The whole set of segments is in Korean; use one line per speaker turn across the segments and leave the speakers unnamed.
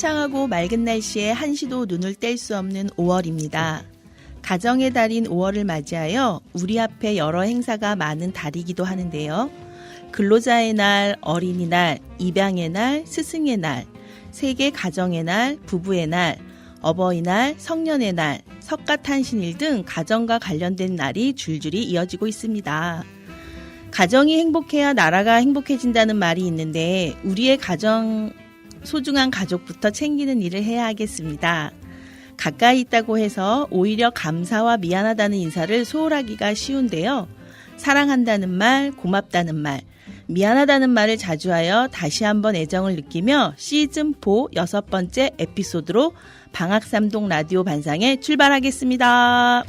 화창하고 맑은 날씨에 한시도 눈을 뗄 수 없는 5월입니다. 가정의 달인 5월을 맞이하여 우리 앞에 여러 행사가 많은 달이기도 하는데요. 근로자의 날, 어린이날, 입양의 날, 스승의 날, 세계 가정의 날, 부부의 날, 어버이날, 성년의 날, 석가탄신일 등 가정과 관련된 날이 줄줄이 이어지고 있습니다. 가정이 행복해야 나라가 행복해진다는 말이 있는데 우리의 가정 소중한 가족부터 챙기는 일을 해야 하겠습니다. 가까이 있다고 해서 오히려 감사와 미안하다는 인사를 소홀하기가 쉬운데요. 사랑한다는 말, 고맙다는 말, 미안하다는 말을 자주 하여 다시 한번 애정을 느끼며 시즌4 여섯 번째 에피소드로 방학삼동 라디오 반상에 출발하겠습니다.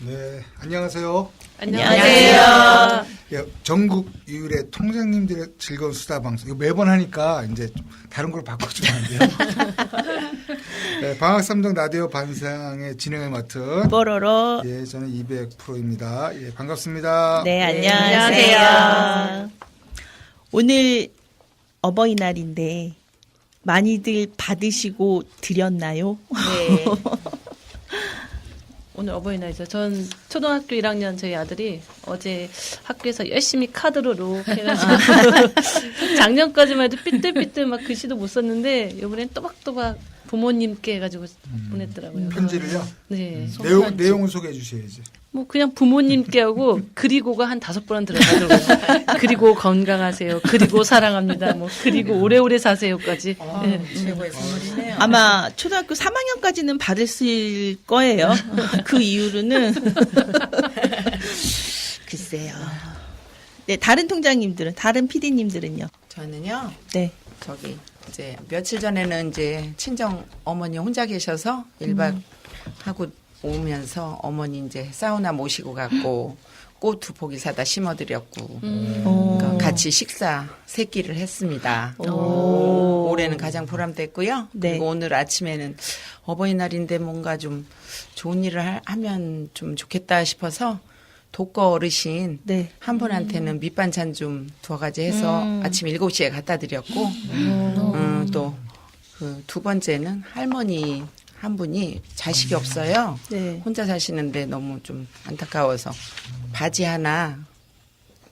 네, 안녕하세요.
안녕하세요.
예, 전국 유일의 통장님들의 즐거운 수다 방송. 이거 매번 하니까 이제 좀 다른 걸 바꿔주면 안 돼요? 네, 방학삼동 라디오 반상의 진행을 맡은
뽀로로.
예, 저는 200%입니다. 예, 반갑습니다.
네,
네,
안녕하세요.
안녕하세요.
오늘 어버이날인데 많이들 받으시고 드렸나요?
네. 오늘 어버이날이죠. 전 초등학교 1학년 저희 아들이 어제 학교에서 열심히 카드로 이렇게 해가지고 작년까지만 해도 삐뚤삐뚤 막 글씨도 못 썼는데 이번엔 또박또박 부모님께 해가지고 보냈더라고요.
편지를요?
네.
내용,
손편지.
내용을 소개해 주셔야지.
뭐 그냥 부모님께 하고 그리고가 한 다섯 번은 들어가더라고요. 그리고 건강하세요. 그리고 사랑합니다. 뭐 그리고 오래오래 사세요까지. 네.
최고의 선물이네요.
아마 초등학교 3학년까지는 받을 거예요. 그 이후로는 글쎄요. 네, 다른 통장님들은 다른 PD님들은요.
저는요,
네.
저기, 이제 며칠 전에는 이제 친정 어머니 혼자 계셔서 1박 하고 오면서 어머니 이제 사우나 모시고 갔고, 꽃 두 포기 사다 심어드렸고,
오.
그러니까 같이 식사 세 끼를 했습니다.
오.
올해는 가장 보람됐고요.
네.
그리고 오늘 아침에는 어버이날인데 뭔가 좀 좋은 일을 하- 하면 좀 좋겠다 싶어서 독거 어르신
네.
한 분한테는 밑반찬 좀 두어 가지 해서
음.
아침 7시에 갖다 드렸고, 음, 또, 그 두 번째는 할머니 한 분이 자식이 없어요.
네.
혼자 사시는데 너무 좀 안타까워서 바지 하나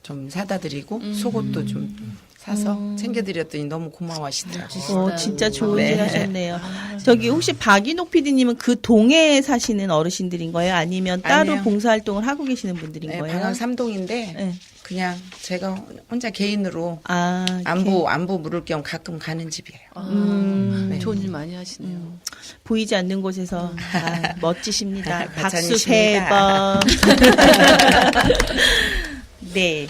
좀 사다 드리고, 속옷도 좀 사서 챙겨드렸더니 너무 고마워하시더라고요.
어, 진짜 좋은
네.
일 하셨네요. 저기 혹시 박인옥 PD님은 그 동에 사시는 어르신들인 거예요? 아니면 따로
아니요.
봉사활동을 하고 계시는 분들인
네,
거예요?
방학 삼동인데
네.
그냥 제가 혼자 개인으로
아.
안부 안부 물을 겸 가끔 가는 집이에요.
음,
네.
좋은 일 많이 하시네요.
보이지 않는 곳에서 아, 멋지십니다. 박수 세. 번. 네.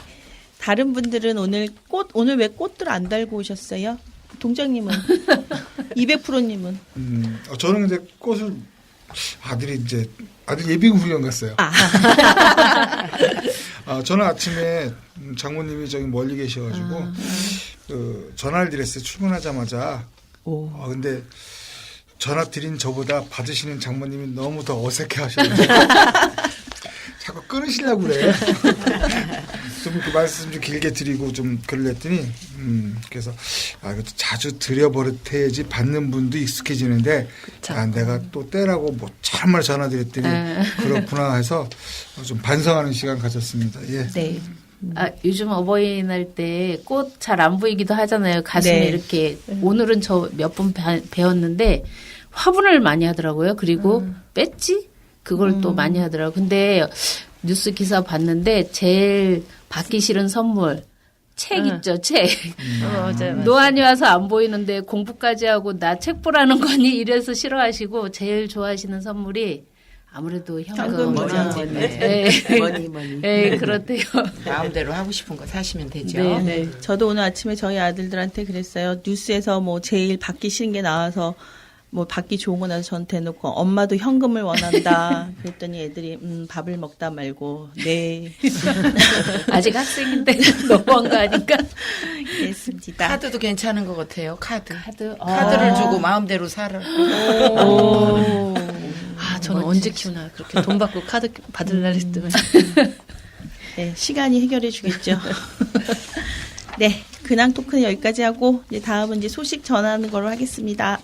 다른 분들은 오늘 꽃 오늘 왜 꽃들 안 달고 오셨어요? 동장님은 200%님은
음, 어, 저는 이제 꽃을 아들이 이제 아들 예비군 훈련 갔어요.
아.
아, 저는 아침에 음, 장모님이 저기 멀리 계셔가지고 그 전화를 드렸어요. 출근하자마자.
오.
아, 근데 전화 드린 저보다 받으시는 장모님이 너무 더 어색해하셔가지고 자꾸 끊으시려고 그래. 좀 이렇게 말씀 좀 길게 드리고 좀 그러랬더니 음 그래서 아 이것도 자주 드려버릇해야지 받는 분도 익숙해지는데 아 내가 또 때라고 뭐 참말 전화드렸더니 그렇구나 해서 좀 반성하는 시간 가졌습니다. 예.
네.
아, 요즘 어버이날 때 꽃 잘 안 보이기도 하잖아요. 가슴에
네.
이렇게. 오늘은 저 몇 번 배웠는데 화분을 많이 하더라고요. 그리고 배지? 그걸 또 많이 하더라고요. 근데 뉴스 기사 봤는데 제일 받기 싫은 선물. 책 있죠, 책.
어, 맞아요. 맞아요.
노안이 와서 안 보이는데 공부까지 하고 나 책 보라는 거니 이래서 싫어하시고 제일 좋아하시는 선물이 아무래도 현금.
현금이죠.
네.
머니 머니.
네, 그렇대요.
마음대로 하고 싶은 거 사시면 되죠.
네, 네.
저도 오늘 아침에 저희 아들들한테 그랬어요. 뉴스에서 뭐 제일 받기 싫은 게 나와서 뭐 받기 좋은 거 나서 저한테 해놓고 엄마도 현금을 원한다. 그랬더니 애들이 음 밥을 먹다 말고 네
아직 학생인데 너무한 거 아닌가?
그랬습니다.
카드도 괜찮은 것 같아요. 카드.
카드.
카드를 주고 마음대로 사라.
오.
아, 저는 언제 키우나 그렇게 돈 받고 카드 받을 날 했으면.
네, 시간이 해결해 주겠죠. 네, 근황 토크는 여기까지 하고 이제 다음은 이제 소식 전하는 걸로 하겠습니다.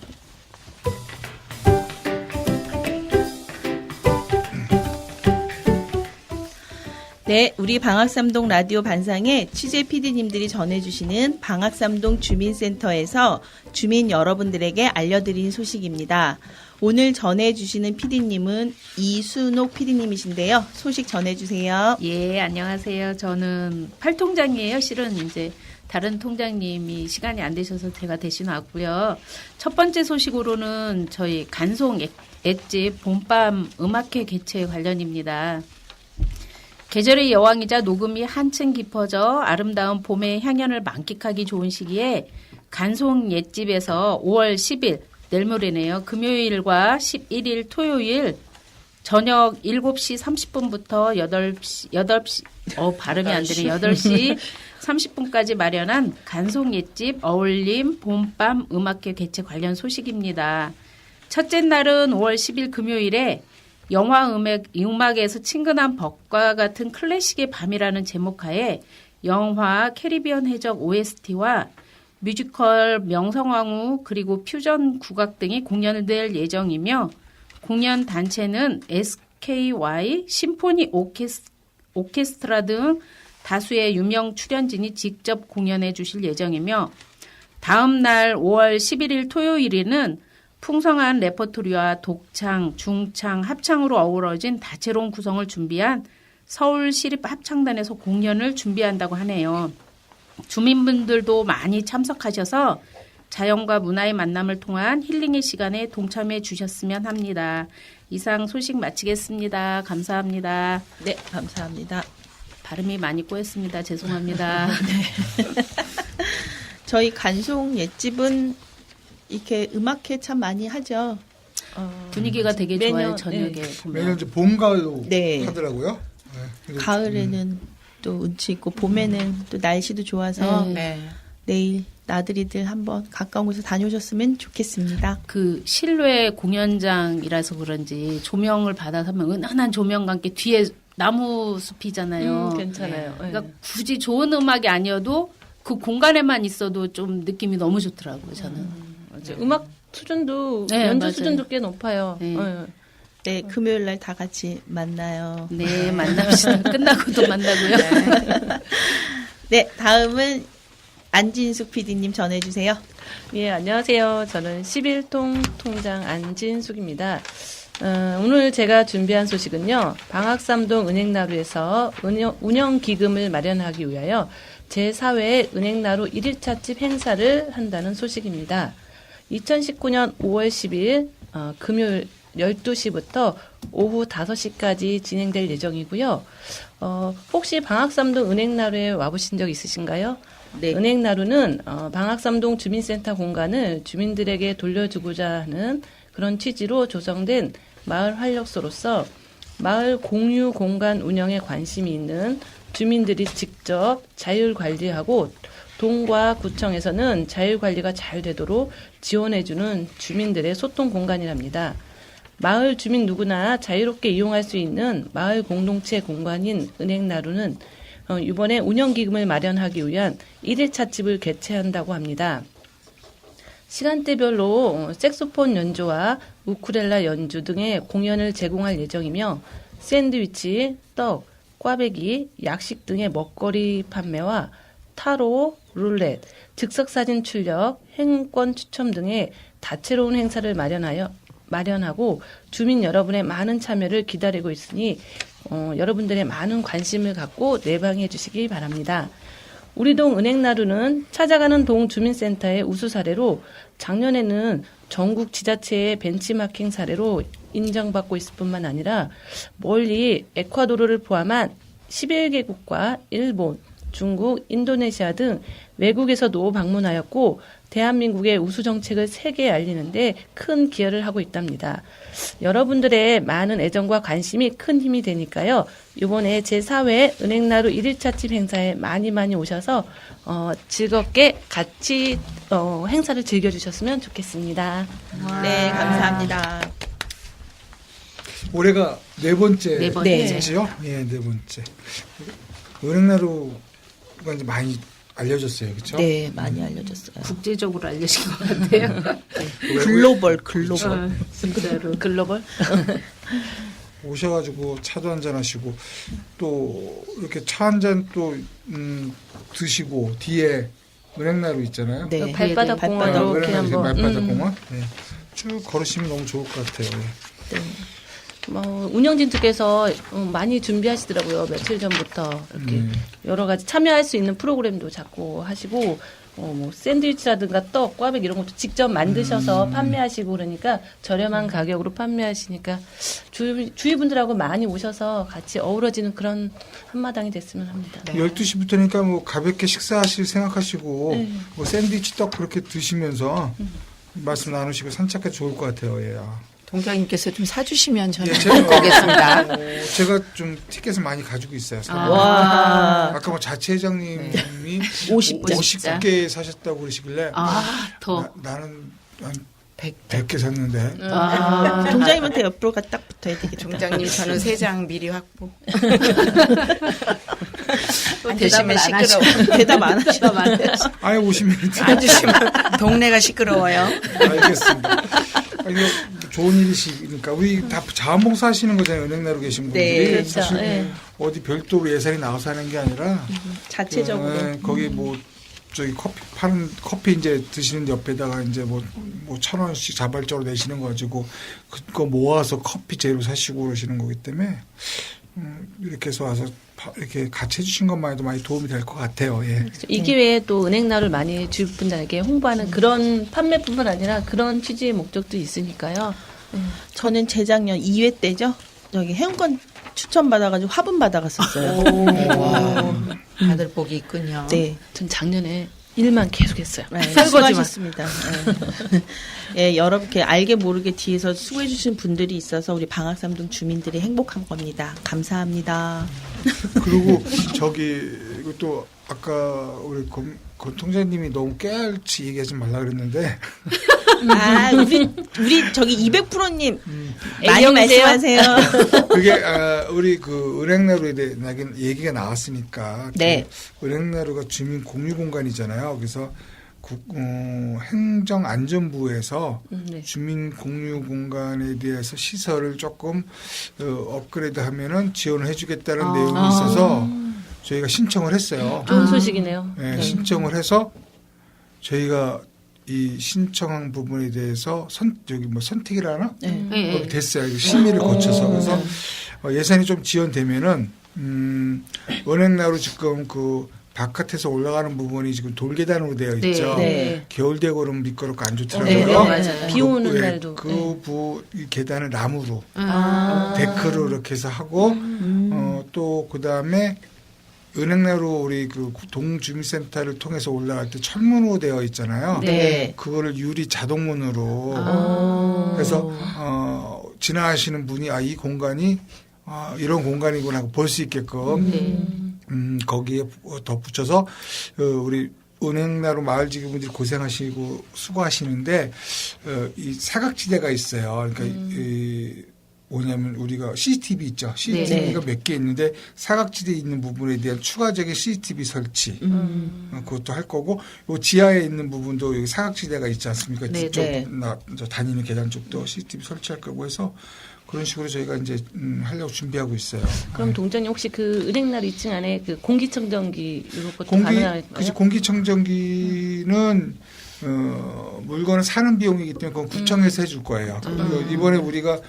네, 우리 방학삼동 라디오 반상에 취재 PD님들이 전해주시는 방학삼동 주민센터에서 주민 여러분들에게 알려드린 소식입니다. 오늘 전해주시는 PD님은 이순옥 PD님이신데요. 소식 전해주세요.
예, 안녕하세요. 저는 팔통장이에요. 실은 이제 다른 통장님이 시간이 안 되셔서 제가 대신 왔고요. 첫 번째 소식으로는 저희 간송 액- 액집 봄밤 음악회 개최 관련입니다. 계절의 여왕이자 녹음이 한층 깊어져 아름다운 봄의 향연을 만끽하기 좋은 시기에 간송 옛집에서 5월 10일 내일 모레네요. 금요일과 11일 토요일 저녁 7시 30분부터 8시, 8시, 어, 발음이 안 되네. 8시 30분까지 마련한 간송 옛집 어울림 봄밤 음악회 개최 관련 소식입니다. 첫째 날은 5월 10일 금요일에 영화 음악, 음악에서 친근한 법과 같은 클래식의 밤이라는 제목하에 영화 캐리비언 해적 OST와 뮤지컬 명성황후 그리고 퓨전 국악 등이 공연될 예정이며 공연 단체는 SKY 심포니 오케스, 오케스트라 등 다수의 유명 출연진이 직접 공연해 주실 예정이며 다음 날 5월 11일 토요일에는 풍성한 레퍼토리와 독창, 중창, 합창으로 어우러진 다채로운 구성을 준비한 서울시립 합창단에서 공연을 준비한다고 하네요. 주민분들도 많이 참석하셔서 자연과 문화의 만남을 통한 힐링의 시간에 동참해 주셨으면 합니다. 이상 소식 마치겠습니다. 감사합니다.
네, 감사합니다.
발음이 많이 꼬였습니다. 죄송합니다.
저희 간송 옛집은 이렇게 음악회 참 많이 하죠. 어,
분위기가 되게
매년,
좋아요. 저녁에
네.
보면.
매년 이제 봄 가을로
네.
하더라고요. 네.
가을에는 또 운치 있고 봄에는 또 날씨도 좋아서
네.
네.
내일 나들이들 한번 가까운 곳에 다녀오셨으면 좋겠습니다.
그 실외 공연장이라서 그런지 조명을 받아서 하면 은은한 조명과 함께 뒤에 나무 숲이잖아요.
음, 괜찮아요. 네.
그러니까 굳이 좋은 음악이 아니어도 그 공간에만 있어도 좀 느낌이 너무 좋더라고요. 저는.
맞아요. 음악 수준도
네,
연주
맞아요.
수준도 꽤 높아요.
네.
네.
네, 금요일 날 다 같이 만나요.
네, 만납시다. 끝나고도 만나고요.
네, 다음은 안진숙 PD님 전해주세요.
예, 안녕하세요. 저는 11통 통장 안진숙입니다. 어, 오늘 제가 준비한 소식은요. 방학삼동 은행나루에서 운영, 운영기금을 마련하기 위하여 제4회 은행나루 1일차집 행사를 한다는 소식입니다. 2019년 5월 10일 어, 금요일 12시부터 오후 5시까지 진행될 예정이고요. 어, 혹시 방학삼동 은행나루에 와보신 적 있으신가요?
네.
은행나루는 어, 방학삼동 주민센터 공간을 주민들에게 돌려주고자 하는 그런 취지로 조성된 마을 활력소로서 마을 공유 공간 운영에 관심이 있는 주민들이 직접 자율 관리하고 동과 구청에서는 자율 관리가 잘 되도록 지원해주는 주민들의 소통 공간이랍니다. 마을 주민 누구나 자유롭게 이용할 수 있는 마을 공동체 공간인 은행나루는 어, 이번에 운영기금을 마련하기 위한 1일차 집을 개최한다고 합니다. 시간대별로 어, 색소폰 연주와 우쿠렐라 연주 등의 공연을 제공할 예정이며 샌드위치, 떡, 꽈배기, 약식 등의 먹거리 판매와 타로, 룰렛, 즉석사진 출력, 행운권 추첨 등의 다채로운 행사를 마련하여 마련하고 주민 여러분의 많은 참여를 기다리고 있으니 어, 여러분들의 많은 관심을 갖고 내방해 주시기 바랍니다. 우리 동 은행나루는 찾아가는 동 주민센터의 우수 사례로 작년에는 전국 지자체의 벤치마킹 사례로 인정받고 있을 뿐만 아니라 멀리 에콰도르를 포함한 11개국과 일본, 중국, 인도네시아 등 외국에서도 방문하였고 대한민국의 우수 정책을 세계에 알리는데 큰 기여를 하고 있답니다. 여러분들의 많은 애정과 관심이 큰 힘이 되니까요. 이번에 제4회 은행나루 1일차 집 행사에 많이 많이 오셔서 어, 즐겁게 같이 어, 행사를 즐겨주셨으면 좋겠습니다.
네, 감사합니다.
올해가 네 번째
네 번째.
죠 예, 네 번째. 은행나루 가 이제 많이 알려졌어요, 그렇죠?
네, 많이 알려졌어요.
국제적으로 알려진 것 같아요.
글로벌, 글로벌.
어, 진짜로.
글로벌?
오셔가지고 차도 한잔 하시고 또 이렇게 차 한 잔또 음, 드시고 뒤에 은행나루 있잖아요.
네.
발바닥
네, 네,
공원
발바닥.
이렇게 한번
말바닥
음.
공원 네. 쭉 걸으시면 너무 좋을 것 같아요. 예.
뭐 운영진들께서 어, 많이 준비하시더라고요. 며칠 전부터 이렇게
음.
여러 가지 참여할 수 있는 프로그램도 자꾸 하시고 어, 뭐 샌드위치라든가 떡, 꽈배기 이런 것도 직접 만드셔서 판매하시고 그러니까 저렴한 가격으로 판매하시니까 주, 주위 분들하고 많이 오셔서 같이 어우러지는 그런 한마당이 됐으면 합니다.
12시부터니까 뭐 가볍게 식사하실 생각하시고
네.
뭐 샌드위치 떡 그렇게 드시면서 말씀 나누시고 산책해 좋을 것 같아요. 예. 아.
동장님께서 좀 사주시면 저는
예,
거겠습니다.
어, 제가 좀 티켓을 많이 가지고 있어요.
아.
와.
아까 뭐 자체 회장님이
50 개.
59개 사셨다고 그러시길래
아, 더.
나, 는한
백.
100개 샀는데
아,
동장님한테 옆으로 가 딱 붙어야 되겠다.
동장님 저는 세 장 미리 확보.
안 하셔.
시끄러워.
대답 안.
대답 안 해요.
아예 오시면
안 주시면 동네가 시끄러워요.
알겠습니다. 아, 이거 좋은 일이시니까 우리 다 자원봉사 하시는 거잖아요. 은행나루 계신 분들이
네,
그렇죠.
사실
예.
어디 별도로 예산이 나와서 하는 게 아니라
자체적으로.
예, 거기 뭐 저기 커피 파는 커피 이제 드시는 옆에다가 이제 뭐뭐천 원씩 자발적으로 내시는 거 가지고 그거 모아서 커피 재료 사시고 그러시는 거기 때문에 음, 이렇게 해서 와서 파- 이렇게 같이 해주신 것만 해도 많이 도움이 될 것 같아요. 예.
이 기회에 또 은행나를 많이 주위 분들에게 홍보하는 그런 판매뿐만 아니라 그런 취지의 목적도 있으니까요.
저는 재작년 2회 때죠. 여기 회원권 추천 받아가지고 화분 받아갔었어요.
다들 복이 있군요.
네.
전 작년에 일만 계속했어요.
네. 수고하셨습니다. 네. 예, 여러분께 알게 모르게 뒤에서 수고해 주신 분들이 있어서 우리 방학삼동 주민들이 행복한 겁니다. 감사합니다.
그리고 저기 이것도 아까 우리 검, 검 통장님이 너무 깨알치 얘기하지 말라 그랬는데
아, 우리, 우리 저기 200%님 많이
애기형이세요?
말씀하세요.
그게 아, 우리 그 은행나루에 대한 얘기가 나왔으니까 그
네.
은행나루가 주민 공유 공간이잖아요. 그래서 국, 어, 행정안전부에서
음, 네.
주민 공유 공간에 대해서 시설을 조금 어, 업그레이드하면은 지원을 해주겠다는
아.
내용이 있어서 저희가 신청을 했어요.
좋은 소식이네요.
네, 신청을 해서 저희가 이 신청한 부분에 대해서 선 저기 뭐 선택이라나
네.
예.
됐어요. 심의를 거쳐서 그래서 어, 예산이 좀 지원되면은 음, 은행나루 지금 그 바깥에서 올라가는 부분이 지금 돌계단으로 되어
네,
있죠.
네.
겨울 되고 그러면 미끄럽고 안
네,
좋더라고요.
네, 맞아요.
네.
비 오는
그, 예,
날도.
그
네.
부, 이 계단을 나무로
아.
데크로 이렇게 해서 하고
음.
어, 또 그다음에 은행나루 우리 그 동주민센터를 통해서 올라갈 때 철문으로 되어 있잖아요.
네.
그거를 유리 자동문으로
아.
그래서 어, 지나가시는 분이 아 이 공간이 아, 이런 공간이구나 하고 볼 수 있게끔
네.
음, 거기에 덧붙여서 어, 우리 은행나루 마을 지구분들이 고생하시고 수고하시는데 어, 이 사각지대가 있어요. 그러니까 이 뭐냐면 우리가 CCTV 있죠. CCTV가 몇 개 있는데 사각지대에 있는 부분에 대한 추가적인 CCTV 설치
음.
어, 그것도 할 거고 요 지하에 있는 부분도 여기 사각지대가 있지 않습니까?
네,
뒤쪽
네.
나, 저 다니는 계단 쪽도 CCTV 설치할 거고 해서 그런 식으로 저희가 이제 음, 하려고 준비하고 있어요.
그럼 동장님 혹시 그 은행날 2층 안에 그 공기청정기 이런 것도
공기
가능할까요?
그치, 공기청정기는 어, 물건을 사는 비용이기 때문에 그건 구청에서 해줄 거예요. 그리고 이번에 우리가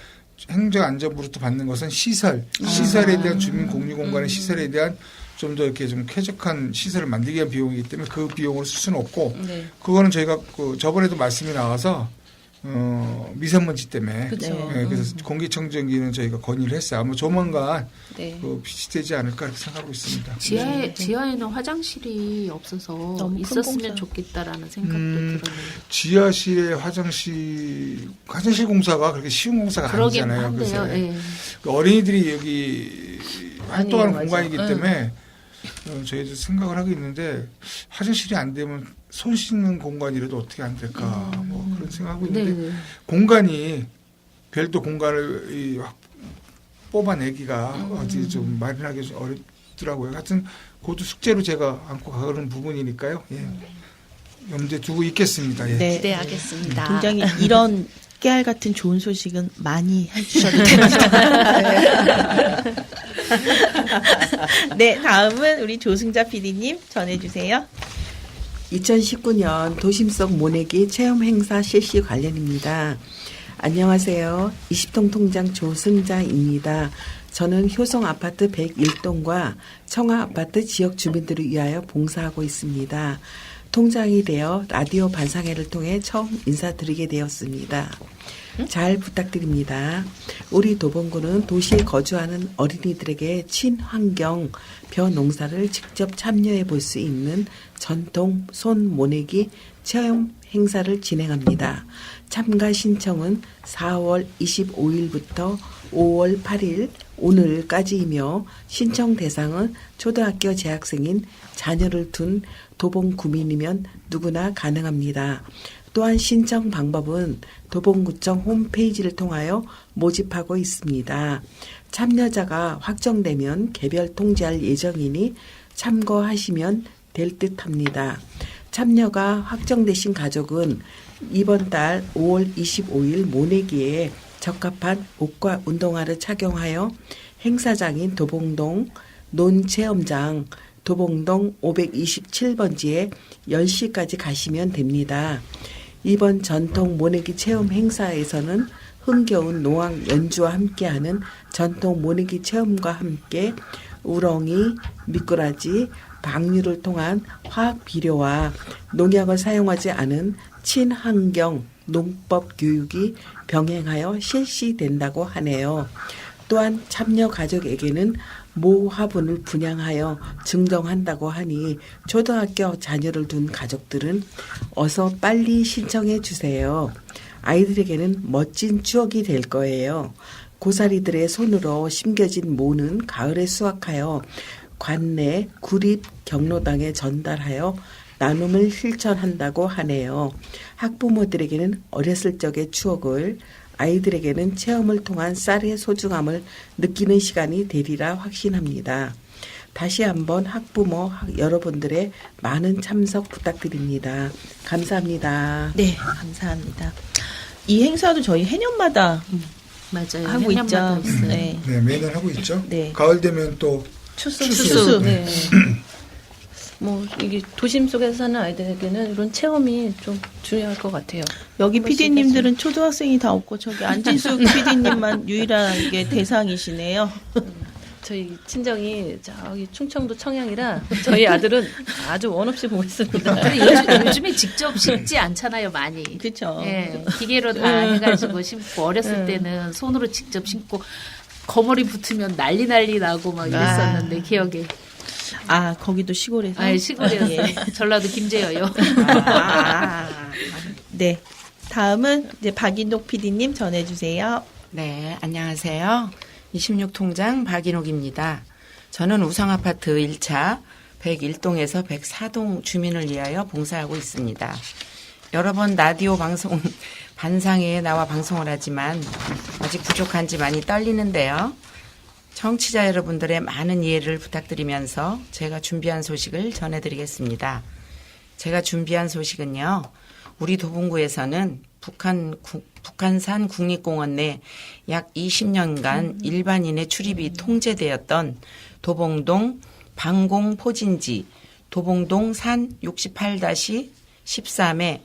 행정안전부로부터 받는 것은 시설, 시설에 대한 주민 공유 공간의 시설에 대한 좀 더 이렇게 좀 쾌적한 시설을 만들기 위한 비용이기 때문에 그 비용을 쓸 수는 없고
네.
그거는 저희가 그 저번에도 말씀이 나와서 어, 미세먼지 때문에
그쵸.
예, 그래서 공기청정기는 저희가 건의를 했어요. 아마 조만간
네.
그 비치되지 않을까 이렇게 생각하고 있습니다.
지하에 지하에는 화장실이 없어서 있었으면. 좋겠다라는 생각도
음,
들었네요.
지하실에 화장실 화장실 공사가 그렇게 쉬운 공사가 아니잖아요.
한데요.
그래서
예.
그 어린이들이 여기 활동하는
맞아요.
공간이기
응.
때문에 어, 저희도 생각을 하고 있는데 화장실이 안 되면 손 씻는 공간이라도 어떻게 안 될까 뭐 그런 생각하고
네,
있는데
네.
공간이 별도 공간을 이 확- 뽑아내기가
음.
어디 좀 마련하기 좀 어렵 하시더라고요. 하여튼 그것도 숙제로 제가 안고 가는 부분이니까요. 예. 염두에 두고 있겠습니다. 예.
네.
기대하겠습니다.
굉장히 이런 깨알 같은 좋은 소식은 많이 해주셔도 됩니다. 네, 다음은 우리 조승자 PD님 전해주세요.
2019년 도심 속 모내기 체험 행사 실시 관련입니다. 안녕하세요. 20통 통장 조승자입니다. 저는 효성 아파트 101동과 청하 아파트 지역 주민들을 위하여 봉사하고 있습니다. 통장이 되어 라디오 반상회를 통해 처음 인사드리게 되었습니다. 잘 부탁드립니다. 우리 도봉구는 도시에 거주하는 어린이들에게 친환경 벼 농사를 직접 참여해 볼 수 있는 전통 손 모내기 체험 행사를 진행합니다. 참가 신청은 4월 25일부터 5월 8일 오늘까지이며 신청 대상은 초등학교 재학생인 자녀를 둔 도봉 구민이면 누구나 가능합니다. 또한 신청 방법은 도봉구청 홈페이지를 통하여 모집하고 있습니다. 참여자가 확정되면 개별 통지할 예정이니 참고하시면 될 듯 합니다. 참여가 확정되신 가족은 이번 달 5월 25일 모내기에 적합한 옷과 운동화를 착용하여 행사장인 도봉동 논체험장 도봉동 527번지에 10시까지 가시면 됩니다. 이번 전통 모내기 체험 행사에서는 흥겨운 노왕 연주와 함께하는 전통 모내기 체험과 함께 우렁이, 미꾸라지, 방류를 통한 화학 비료와 농약을 사용하지 않은 친환경 농법 교육이 병행하여 실시된다고 하네요. 또한 참여 가족에게는 모 화분을 분양하여 증정한다고 하니 초등학교 자녀를 둔 가족들은 어서 빨리 신청해 주세요. 아이들에게는 멋진 추억이 될 거예요. 고사리들의 손으로 심겨진 모는 가을에 수확하여 관내 구립 경로당에 전달하여 나눔을 실천한다고 하네요. 학부모들에게는 어렸을 적의 추억을 아이들에게는 체험을 통한 쌀의 소중함을 느끼는 시간이 되리라 확신합니다. 다시 한번 학부모 학- 여러분들의 많은 참석 부탁드립니다. 감사합니다.
네, 감사합니다. 이 행사도 저희 해년마다
맞아요.
하고 있죠. 네.
네, 매년 하고 있죠.
네.
가을 되면 또
추수,
추수.
추수.
네. 뭐 이게 도심 속에서 사는 아이들에게는 이런 체험이 좀 중요할 것 같아요.
여기 PD님들은 초등학생이 다 없고 저기 안진숙 PD님만 유일하게 대상이시네요.
저희 친정이 저기 충청도 청양이라 저희 아들은 아주 원 없이 보고 있습니다.
요즘, 요즘에 직접 심지 않잖아요, 많이.
그렇죠.
예, 기계로 다 해가지고 심고 어렸을
음.
때는 손으로 직접 심고 거머리 붙으면 난리 난리 나고 막 이랬었는데 기억에.
아 거기도 시골에서.
아, 시골이었어요.
예.
전라도 김제여요.
아, 네. 다음은 이제 박인옥 PD님 전해주세요.
네, 안녕하세요. 26통장 박인옥입니다. 저는 우성아파트 1차 101동에서 104동 주민을 위하여 봉사하고 있습니다. 여러 번 라디오 방송 반상회에 나와 방송을 하지만 아직 부족한지 많이 떨리는데요. 청취자 여러분들의 많은 이해를 부탁드리면서 제가 준비한 소식을 전해드리겠습니다. 제가 준비한 소식은요. 우리 도봉구에서는 북한 구- 북한산 국립공원 내 약 20년간 일반인의 출입이 통제되었던 도봉동 방공 포진지 도봉동 산 68-13에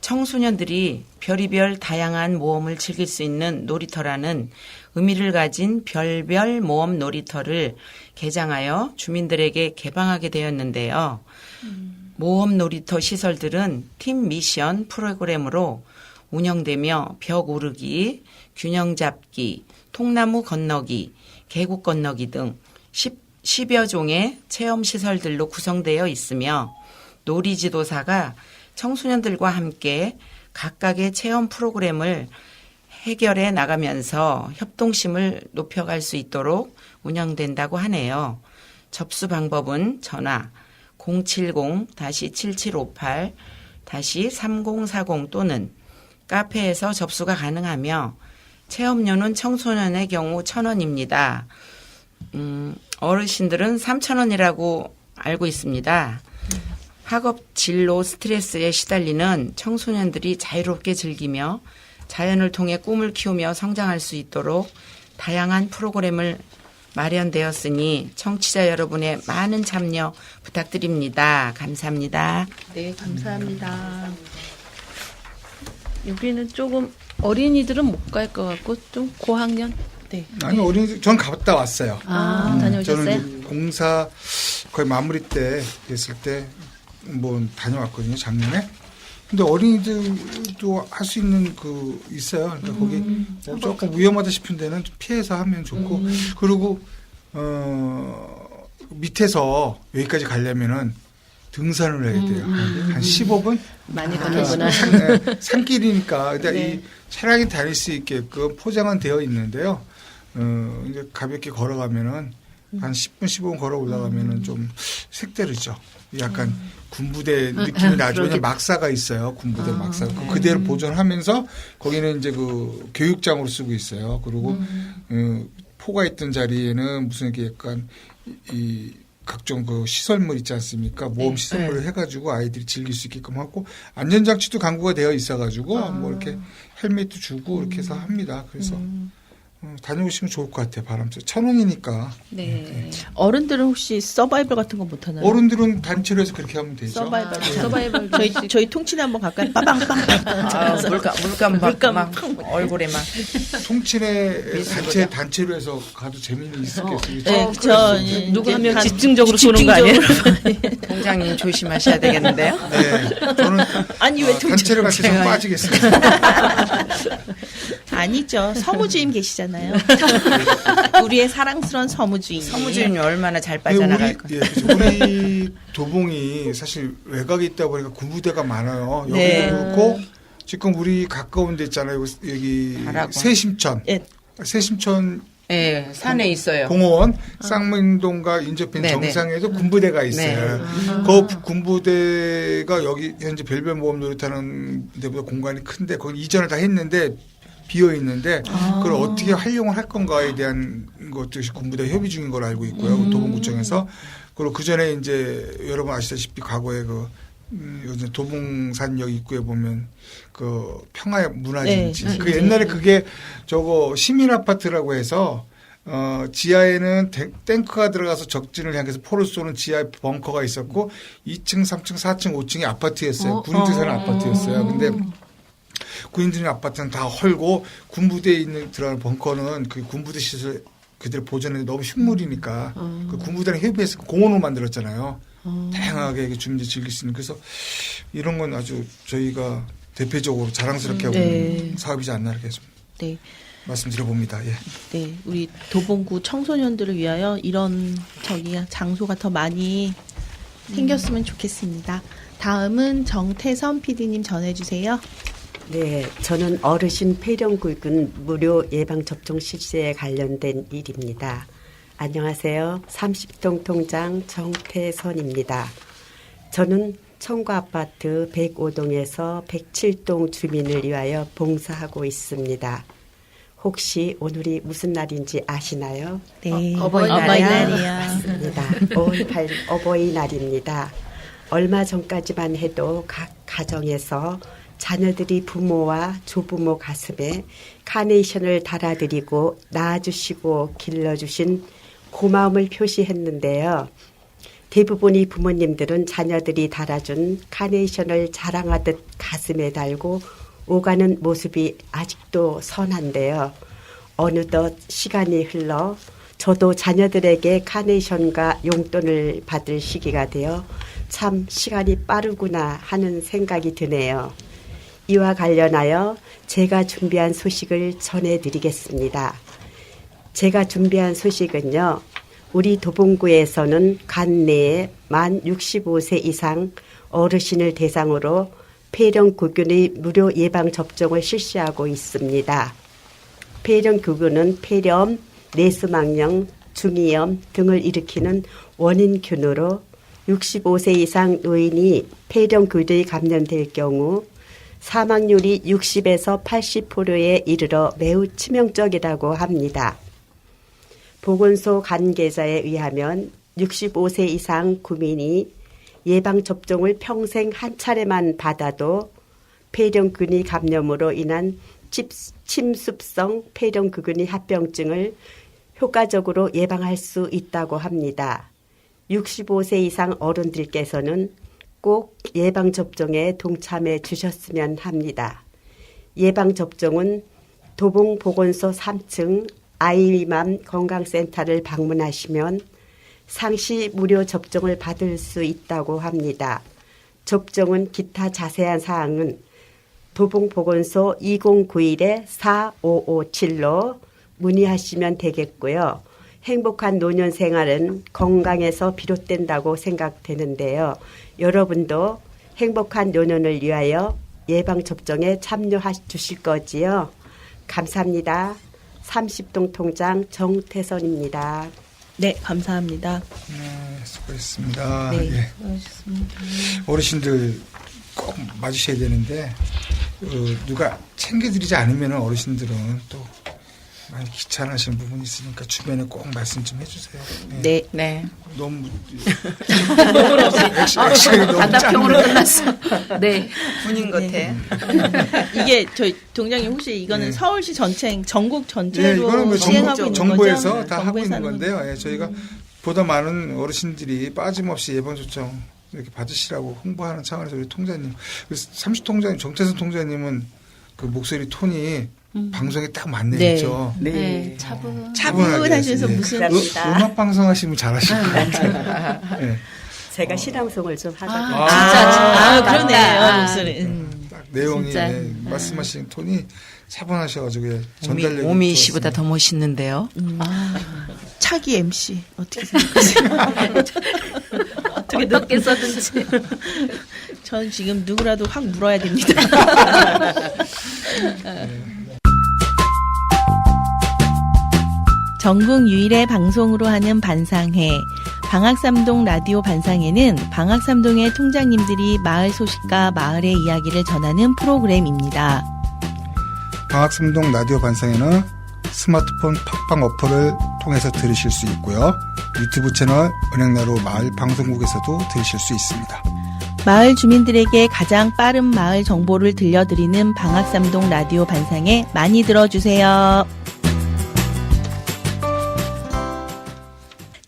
청소년들이 별의별 다양한 모험을 즐길 수 있는 놀이터라는 의미를 가진 별별 모험 놀이터를 개장하여 주민들에게 개방하게 되었는데요. 모험 놀이터 시설들은 팀 미션 프로그램으로 운영되며 벽 오르기, 균형 잡기, 통나무 건너기, 계곡 건너기 등 10, 10여 종의 체험 시설들로 구성되어 있으며 놀이 지도사가 청소년들과 함께 각각의 체험 프로그램을 해결해 나가면서 협동심을 높여갈 수 있도록 운영된다고 하네요. 접수 방법은 전화 070-7758-3040 또는 카페에서 접수가 가능하며 체험료는 청소년의 경우 1,000원입니다. 음, 어르신들은 3천 원이라고 알고 있습니다. 학업 진로 스트레스에 시달리는 청소년들이 자유롭게 즐기며 자연을 통해 꿈을 키우며 성장할 수 있도록 다양한 프로그램을 마련되었으니 청취자 여러분의 많은 참여 부탁드립니다. 감사합니다.
네, 감사합니다.
여기는 조금 어린이들은 못 갈 것 같고 좀 고학년. 네.
아니 어린이들 전 갔다 왔어요.
아,
음,
다녀오셨어요?
저는 공사 거의 마무리 때 됐을 때 뭐 다녀왔거든요 작년에. 근데 어린이들도 할 수 있는 그 있어요. 그러니까 거기
음.
뭐 조금 위험하다 싶은 데는 좀 피해서 하면 좋고 그리고 어 밑에서 여기까지 가려면은 등산을 해야 돼요. 한 15분?
많이
아,
가는구나.
산, 네, 산길이니까 일단
네.
이 차량이 다닐 수 있게끔 포장은 되어 있는데요. 어, 이제 가볍게 걸어가면은 한 10분, 15분 걸어 올라가면은 좀 색다르죠. 약간 군부대 느낌이 나죠. 왜냐면 막사가 있어요. 군부대 막사. 그 그대로 보존하면서 거기는 이제 그 교육장으로 쓰고 있어요. 그리고 어, 포가 있던 자리에는 무슨 이렇게 약간 이, 이 각종 그 시설물 있지 않습니까? 모험 시설물을 해가지고 아이들이 즐길 수 있게끔 하고 안전장치도 강구가 되어 있어가지고 뭐 이렇게 헬멧도 주고 이렇게 해서 합니다. 그래서 어, 다녀오시면 좋을 것 같아요. 바람 쐬. 천 원이니까
네.
어른들은 혹시 서바이벌 같은 거 못 하나요?
어른들은 단체로 해서 그렇게 하면 되죠.
서바이벌.
아, 서바이벌
저희 저희 통치네 한번 갈까요? 빠방빵빵.
아, 물감, 물감,
물감
막, 막 얼굴에 막.
통친의 단체 단체로 해서 가도 재미는 있겠어요.
네, 저
누구 한명
단-
집중적으로 쏘는 거 아니에요?
동장님 조심하셔야 되겠는데요?
네, 저는
아니 왜
어, 갈때 좀
제가-
빠지겠습니다.
아니죠. 서무주임 계시잖아요. 우리의 사랑스러운 서무주임.
서무주임이 얼마나 잘
네,
빠져나갈
우리,
까
예, 그죠. 우리 도봉이 사실 외곽에 있다 보니까 군부대가 많아요. 여기도
네.
그렇고 지금 우리 가까운 데 있잖아요. 여기
가라고.
세심천.
예.
세심천
예, 산에 있어요.
공원 쌍문동과 인접한
네,
정상에도 군부대가 있어요. 그 군부대가 여기 현재 별별 모험 놀이터는 데보다 공간이 큰데 거기 이전을 다 했는데 비어 있는데 그걸 어떻게 활용을 할 건가에 대한 것도 군부대 협의 중인 걸 알고 있고요. 도봉구청에서 그리고 그 전에 이제 여러분 아시다시피 과거에 그 음, 요즘 도봉산역 입구에 보면 그 평화의 문화진지
네,
그
네,
옛날에
네.
그게 저거 시민 아파트라고 해서 어 지하에는 탱- 탱크가 들어가서 적진을 향해서 포를 쏘는 지하에 벙커가 있었고 2층, 3층, 4층, 5층이 아파트였어요. 군인들 사는 아파트였어요. 근데 군인들 아파트는 다 헐고 군부대에 있는 들어가는 벙커는 그 군부대 시설 그대로 보존해 너무 흉물이니까 그 군부대랑 협의해서 공원으로 만들었잖아요. 다양하게 이렇게 주민들이 즐길 수 있는 그래서 이런 건 아주 저희가 대표적으로 자랑스럽게 하고
네.
있는 사업이지 않나 이렇게 좀
네.
말씀드려봅니다. 예.
네, 우리 도봉구 청소년들을 위하여 이런 저기 장소가 더 많이 생겼으면 좋겠습니다. 다음은 정태선 PD님 전해주세요.
네, 저는 어르신 폐렴굴근 무료 예방 접종 실시에 관련된 일입니다. 안녕하세요. 30동 통장 정태선입니다. 저는 청구 아파트 105동에서 107동 주민을 위하여 봉사하고 있습니다. 혹시 오늘이 무슨 날인지 아시나요?
네,
어 버이날이야.
어버이날이야.
맞습니다. 5월 8일 어버이날입니다. 얼마 전까지만 해도 각 가정에서 자녀들이 부모와 조부모 가슴에 카네이션을 달아드리고 낳아주시고 길러주신 고마움을 표시했는데요. 대부분의 부모님들은 자녀들이 달아준 카네이션을 자랑하듯 가슴에 달고 오가는 모습이 아직도 선한데요. 어느덧 시간이 흘러 저도 자녀들에게 카네이션과 용돈을 받을 시기가 되어 참 시간이 빠르구나 하는 생각이 드네요. 이와 관련하여 제가 준비한 소식을 전해드리겠습니다. 제가 준비한 소식은요. 우리 도봉구에서는 관내에 만 65세 이상 어르신을 대상으로 폐렴구균의 무료 예방 접종을 실시하고 있습니다. 폐렴구균은 폐렴, 뇌수막염, 중이염 등을 일으키는 원인균으로 65세 이상 노인이 폐렴균에 감염될 경우 사망률이 60에서 80%에 이르러 매우 치명적이라고 합니다. 보건소 관계자에 의하면 65세 이상 구민이 예방접종을 평생 한 차례만 받아도 폐렴근이 감염으로 인한 칩- 침습성 폐렴그근이 합병증을 효과적으로 예방할 수 있다고 합니다. 65세 이상 어른들께서는 꼭 예방접종에 동참해 주셨으면 합니다. 예방접종은 도봉보건소 3층 아이맘 건강센터를 방문하시면 상시 무료 접종을 받을 수 있다고 합니다. 접종은 기타 자세한 사항은 도봉보건소 2091-4557로 문의하시면 되겠고요. 행복한 노년 생활은 건강에서 비롯된다고 생각되는데요. 여러분도 행복한 노년을 위하여 예방접종에 참여해 주실 거지요. 감사합니다. 30동 통장 정태선입니다.
네, 감사합니다.
네, 수고했습니다.
네,
예. 어르신들 꼭 맞으셔야 되는데 어, 누가 챙겨드리지 않으면 어르신들은 또 많이 귀찮아하시는 부분이 있으니까 주변에 꼭 말씀 좀 해주세요. 예.
네.
네.
너무 액션- 액션이 너무
단답형으로. 끝났어. 네.
군인 같아.
이게 저희 동장님 혹시 이거는
네.
서울시 전체 전국
예,
전체로
이거는 뭐
시행하고
정부,
있는
정부에서
거죠?
다 하고
정부에서
있는 건데요. 예, 저희가 보다 많은 어르신들이 빠짐없이 예방접종 이렇게 받으시라고 홍보하는 차원에서 우리 통장님, 그래서 삼수 통장님, 정태선 통장님은 그 목소리 톤이 방송에 딱 맞네,
네.
그죠?
네. 차분.
차분하셔서
예.
무슨
음, 음악 방송 하시면 잘하실 것 같아요. 예.
제가 실황송을 좀 하거든요.
아,
아,
진짜.
아, 그러네.
맞다.
어, 목소리. 음.
딱 내용이. 네, 말씀하시는 톤이 차분하셔가지고 예, 전달력이
오미. 씨보다 더 멋있는데요.
차기 MC 어떻게 생각하세요?
어떻게 넓게 써든지.
전 지금 누구라도 확 물어야 됩니다. 전국 유일의 방송으로 하는 반상회. 방학삼동 라디오 반상회는 방학삼동의 통장님들이 마을 소식과 마을의 이야기를 전하는 프로그램입니다.
방학삼동 라디오 반상에는 스마트폰 팟빵 어플을 통해서 들으실 수 있고요. 유튜브 채널 은행나루 마을 방송국에서도 들으실 수 있습니다.
마을 주민들에게 가장 빠른 마을 정보를 들려드리는 방학삼동 라디오 반상회 많이 들어주세요.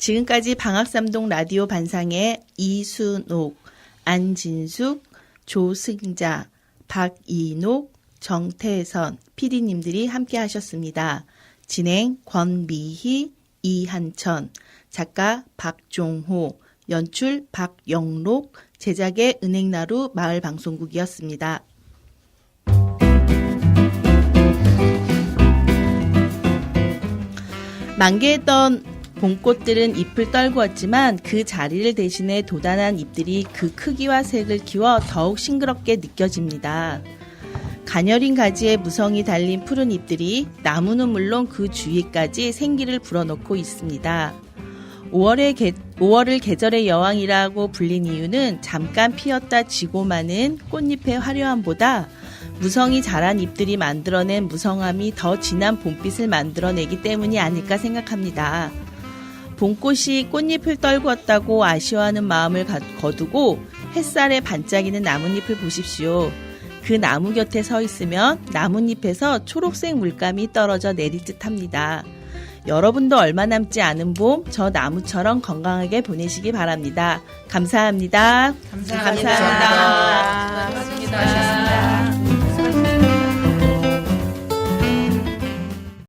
지금까지 방학삼동 라디오 반상회 이순옥, 안진숙, 조승자, 박이녹, 정태선 PD님들이 함께 하셨습니다. 진행 권미희, 이한천, 작가 박종호, 연출 박영록, 제작의 은행나루 마을방송국이었습니다. 만개했던 봄꽃들은 잎을 떨구었지만 그 자리를 대신해 도단한 잎들이 그 크기와 색을 키워 더욱 싱그럽게 느껴집니다. 가녀린 가지에 무성이 달린 푸른 잎들이 나무는 물론 그 주위까지 생기를 불어넣고 있습니다. 5월의 개, 5월을 계절의 여왕이라고 불린 이유는 잠깐 피었다 지고 마는 꽃잎의 화려함보다 무성이 자란 잎들이 만들어낸 무성함이 더 진한 봄빛을 만들어내기 때문이 아닐까 생각합니다. 봄꽃이 꽃잎을 떨구었다고 아쉬워하는 마음을 가- 거두고 햇살에 반짝이는 나뭇잎을 보십시오. 그 나무 곁에 서 있으면 나뭇잎에서 초록색 물감이 떨어져 내릴 듯 합니다. 여러분도 얼마 남지 않은 봄 저 나무처럼 건강하게 보내시기 바랍니다. 감사합니다. 감사합니다.
고맙습니다.